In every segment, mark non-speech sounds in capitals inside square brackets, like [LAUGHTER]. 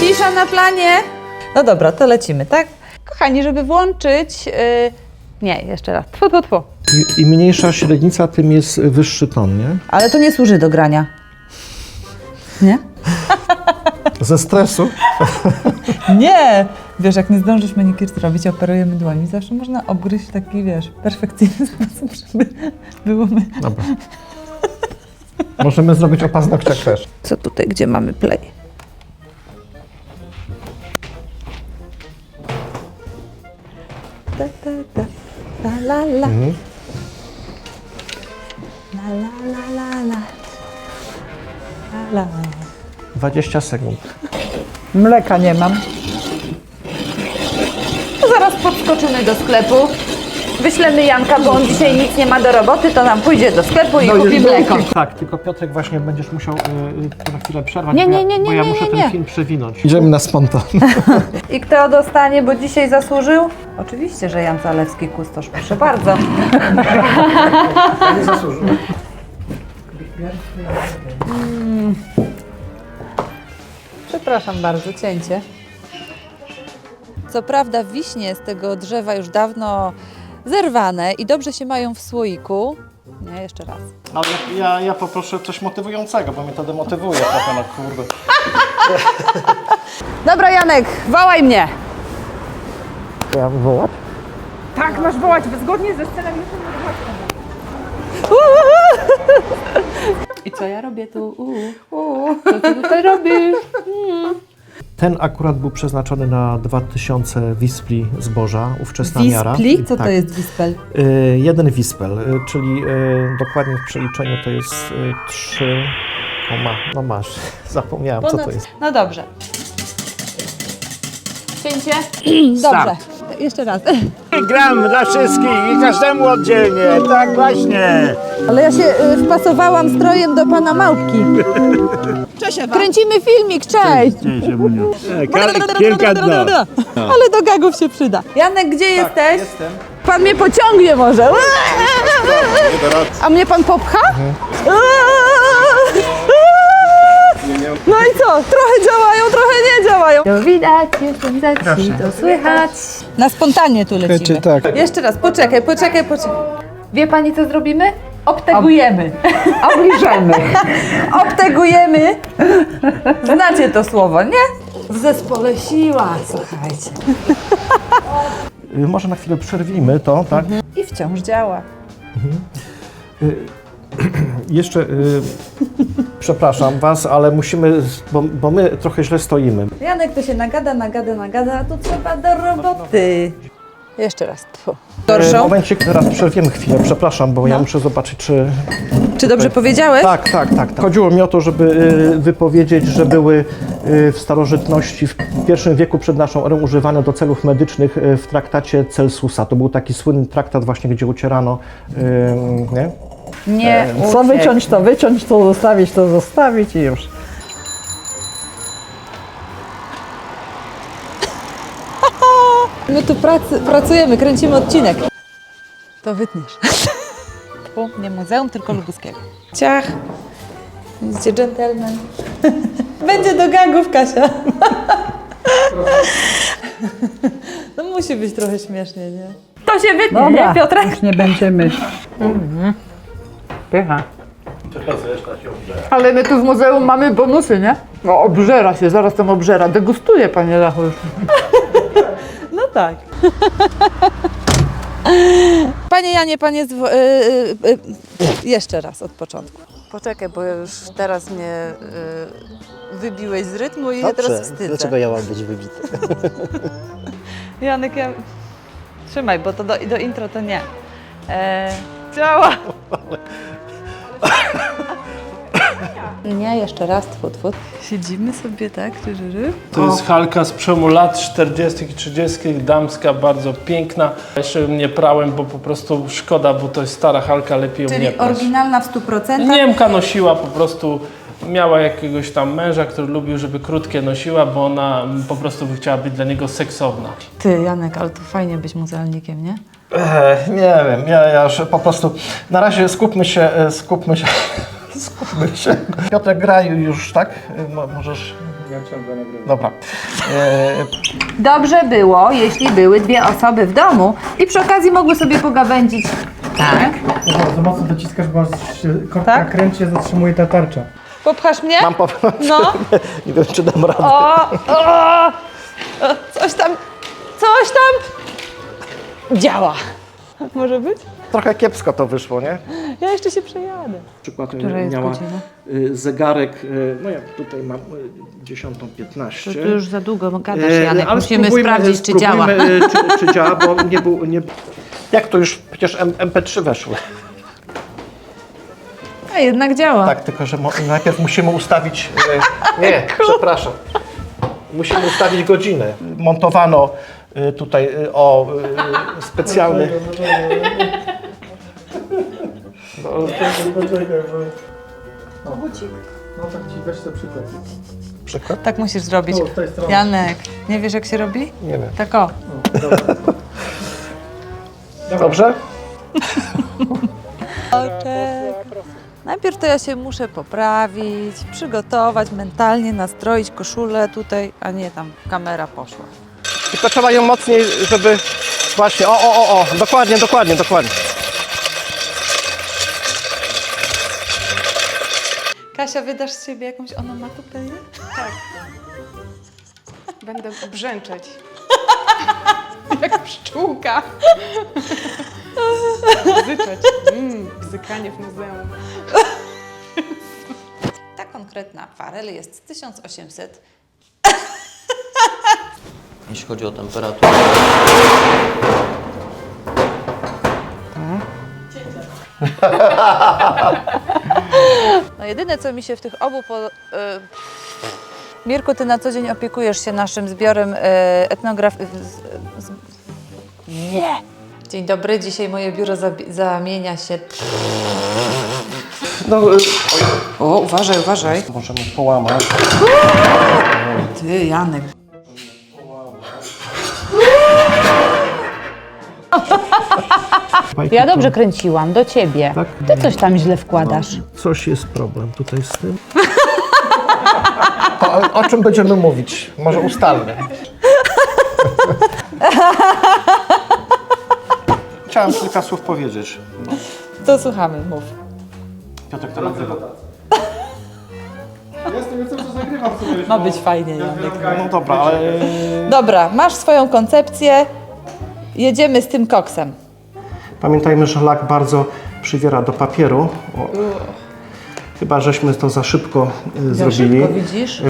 Cisza na planie. No dobra, to lecimy, tak? Kochani, żeby włączyć... Yy... Nie, jeszcze raz. Tfu, tfu, tfu. I, Im mniejsza średnica, tym jest wyższy ton, nie? Ale to nie służy do grania. Nie? [LAUGHS] Ze stresu. [LAUGHS] Nie! Wiesz, jak nie zdążysz manikir zrobić, operujemy dłońmi, zawsze można obgryźć taki, wiesz, perfekcyjny [LAUGHS] sposób, żeby było my... Dobra. Możemy zrobić o paznokciach też. Co tutaj, gdzie mamy play? Ta, ta, ta, la, la, la. La, 20 sekund. Mleka nie mam. Zaraz podskoczymy do sklepu. Wyślemy Janka, bo on dzisiaj nic nie ma do roboty, to nam pójdzie do sklepu i kupi mleko. Tak, tylko Piotrek właśnie będziesz musiał y, y, na chwilę przerwać, Nie, bo, nie, ja- nie, nie, bo ja nie, muszę nie, ten nie. film przewinąć. Idziemy na spontan. [LAUGHS] I kto dostanie, bo dzisiaj zasłużył? Oczywiście, że Jan Zalewski, kustosz, proszę bardzo. [LAUGHS] Nie zasłużył. Przepraszam bardzo, cięcie. Co prawda wiśnie z tego drzewa już dawno zerwane i dobrze się mają w słoiku. Nie, jeszcze raz. Ale ja, ja poproszę coś motywującego, bo mnie to demotywuje trochę, no kurde. Dobra Janek, wołaj mnie. Ja wywołać? Tak, masz wołać, zgodnie ze sceną [LAUGHS] I co ja robię tu? Uu, uu, co ty tutaj robisz? Ten akurat był przeznaczony na 2000 wispli zboża, ówczesna miara. Wispli? Co tak. to jest wispel? Y, jeden wispel, y, czyli y, dokładnie w przeliczeniu to jest y, 3, koma, no masz, [LAUGHS] zapomniałem co to jest. No dobrze. Cięcie? Dobrze. Jeszcze raz. Gram dla wszystkich i każdemu oddzielnie, tak właśnie. Ale ja się y, wpasowałam strojem do pana Małpki. Cześć Ewa. Kręcimy filmik, cześć. Cześć, Ewuniu. E, Kilka dno. Ale do gagów się przyda. Janek, gdzie jesteś? Tak, Jestem. Pan mnie pociągnie może. A mnie pan popcha? No i co? Trochę działają, trochę nie działają. To widać, jestem za to słychać. Na spontanie tu lecimy. tak. Jeszcze raz, poczekaj, poczekaj, poczekaj. Wie pani co zrobimy? Obtegujemy. Obliżemy. [LAUGHS] Obtegujemy. Znacie to słowo, nie? W zespole siła, słuchajcie. Y, [LAUGHS] Może na chwilę przerwijmy to, tak? I wciąż działa. [CLEARS THROAT] Jeszcze, y, przepraszam Was, ale musimy, bo, bo my trochę źle stoimy. Janek to się nagada, nagada, nagada, a tu trzeba do roboty. Jeszcze raz. Tfu. Y, Gorszą? Momencik, teraz przerwiemy chwilę, przepraszam, bo ja muszę zobaczyć, czy... Czy dobrze powiedziałeś? Tak, tak, tak. tak. Chodziło mi o to, żeby y, wypowiedzieć, że były y, w starożytności, w pierwszym wieku przed naszą erą używane do celów medycznych y, w traktacie Celsusa. To był taki słynny traktat właśnie, gdzie ucierano, y, nie? Nie. Co uciekł. wyciąć, to wyciąć, to zostawić, to zostawić i już. [LAUGHS] My tu pracy, pracujemy, kręcimy odcinek. To wytniesz. [LAUGHS] Tfu, nie muzeum, tylko lubuskiego. Ciach. Widzicie, gentleman. [LAUGHS] Będzie do gagów, Kasia. No musi być trochę śmiesznie, nie? To się wytnie, Dobra, nie, Piotrek? już nie będziemy. Pycha. Ale my tu w muzeum mamy bonusy, nie? No obżera się, zaraz tam obżera. Degustuje, panie Lechu już. [LAUGHS] No tak. [LAUGHS] Panie Janie, panie... Zwo- y, y, y, jeszcze raz od początku. Poczekaj, bo już teraz mnie y, wybiłeś z rytmu i ja teraz wstydzę. dlaczego ja mam być wybity? [LAUGHS] Janek, ja... Trzymaj, bo to do, do intro to nie. E, działa. Nie, jeszcze raz, tfu, tfu. Siedzimy sobie tak, czy? To jest halka z przełomu lat 40. i 30. damska, bardzo piękna. Jeszcze ją nie prałem, bo po prostu szkoda, bo to jest stara halka, lepiej ją nie Czyli prać. oryginalna w 100%? Niemka nosiła po prostu Miała jakiegoś tam męża, który lubił, żeby krótkie nosiła, bo ona mm, po prostu by chciała być dla niego seksowna. Ty, Janek, ale to fajnie być muzealnikiem, nie? Nie wiem, ja, ja już po prostu na razie skupmy się, e, skupmy się, [LAUGHS] skupmy się. Piotr, graj już, tak? E, mo- Możesz... Ja ciągle nagrywam. Dobra. E, Dobrze było, jeśli były dwie osoby w domu i przy okazji mogły sobie pogawędzić. Tak. Bardzo mocno dociskasz, bo aż się korbka Tak? kręci, zatrzymuje ta tarcza. Popchasz mnie? mam powiem, No. [LAUGHS] nie wiem, czy dam radę. O, o, o, coś tam, coś tam działa. Może być? Trochę kiepsko to wyszło, nie? Ja jeszcze się przejadę. przykład Która jest miała godzina? y, zegarek, y, no ja tutaj mam y, 10.15. To, to już za długo gadasz, E, Janek. ale Musimy spróbujmy- sprawdzić, czy działa. spróbujmy, e, Czy, czy działa, bo nie był... Nie... Jak to już przecież M- MP3 weszły. A jednak działa. Tak, tylko że mo- najpierw musimy ustawić... e, Nie, [LAUGHS] przepraszam. Musimy ustawić godzinę. Montowano e, tutaj e, o e, specjalny... No tak ci weź to przykład. Przykład? Tak musisz zrobić. No, z tej strony. Janek, nie wiesz jak się robi? Nie wiem. Tak o. [LAUGHS] Dobrze? [LAUGHS] Oczek. Najpierw to ja się muszę poprawić, przygotować, mentalnie nastroić koszulę tutaj, a nie tam kamera poszła. Tylko trzeba ją mocniej, żeby... Właśnie, o, o, o, o, dokładnie, dokładnie, dokładnie. Kasia, wydasz z siebie jakąś onomatopeję? Będę brzęczeć. [LAUGHS] Jak pszczółka. Bzyczeć. Mm, bzykanie w muzeum. Ta konkretna akwarel jest z 1800 jeśli chodzi o temperaturę. No jedyne, co mi się w tych obu... Po, y, Mirku, ty na co dzień opiekujesz się naszym zbiorem y, etnograf... y, z- z- Nie! Dzień dobry, dzisiaj moje biuro zabi- zamienia się... No, e, O, uważaj, uważaj. możemy połamać. Ty, Janek. Ja dobrze kręciłam, do ciebie. Tak? Ty coś tam źle wkładasz. Coś jest problem tutaj z tym. To o, o czym będziemy mówić? Może ustalmy. Chciałem kilka słów powiedzieć. To słuchamy, mów. Piotr, to nagrywa. Jestem, jestem, co zagrywam sobie. Ma być fajnie, Janek. No dobra, ale Dobra, masz swoją koncepcję. Jedziemy z tym koksem. Pamiętajmy, że lak bardzo przywiera do papieru. O. Chyba żeśmy to za szybko y, Za zrobili. szybko, widzisz?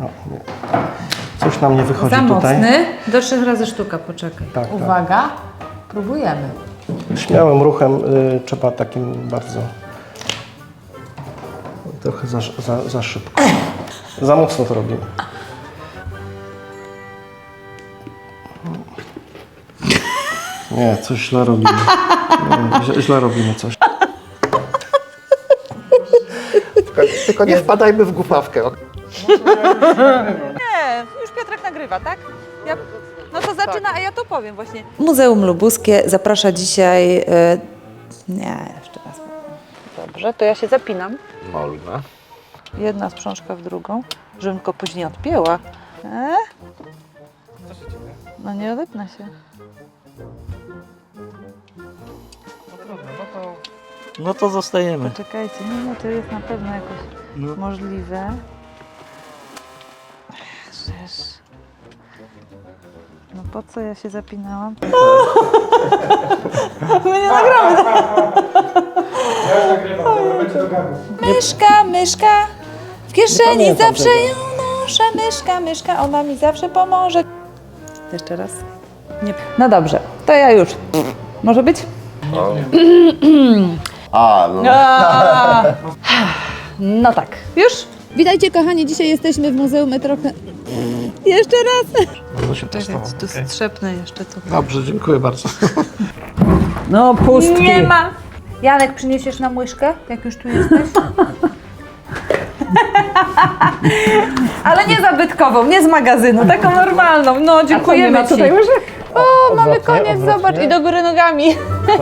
O, nie. Coś nam nie wychodzi Za tutaj. mocny. Do trzech razy sztuka, poczekaj. Tak, tak. Uwaga, próbujemy. Śmiałym ruchem y, trzeba takim bardzo. Trochę za, za, za szybko. Za mocno to robimy. Nie, coś źle robimy. Nie, źle, robimy coś. Tylko, tylko nie wpadajmy w głupawkę. Nie, już Piotrek nagrywa, tak? Ja, no to zaczyna, a ja to powiem właśnie. Muzeum Lubuskie zaprasza dzisiaj... y, nie, jeszcze raz. Dobrze, to ja się zapinam. Można. Jedna sprzążka w drugą, żebym go później odpięła. E? No nie odepnę się. No to zostajemy. Czekajcie, nie, nie, to jest na pewno jakoś możliwe. Żeż. No po co ja się zapinałam? [LAUGHS] My nie nagramy. Myszka, myszka, w kieszeni zawsze ją noszę. Myszka, myszka, ona mi zawsze pomoże. Jeszcze raz. Nie. No dobrze, to ja już. Może być? [CLEARS THROAT] A, no. A. [SIGHS] No tak. Już? Witajcie kochani, dzisiaj jesteśmy w Muzeum Metrochę. Jeszcze raz. Bardzo się Czekaj, testował. tu strzepnę jeszcze to. Dobrze, dziękuję bardzo. [LAUGHS] No pustki. Nie ma. Janek, przyniesiesz nam łyżkę, jak już tu jesteś? [LAUGHS] Ale nie zabytkową, nie z magazynu, taką normalną. No, A co, nie dziękujemy Ci. tutaj łyżek? O, mamy Odwrotnie, koniec, odwrotnie. zobacz, i do góry nogami. Tak.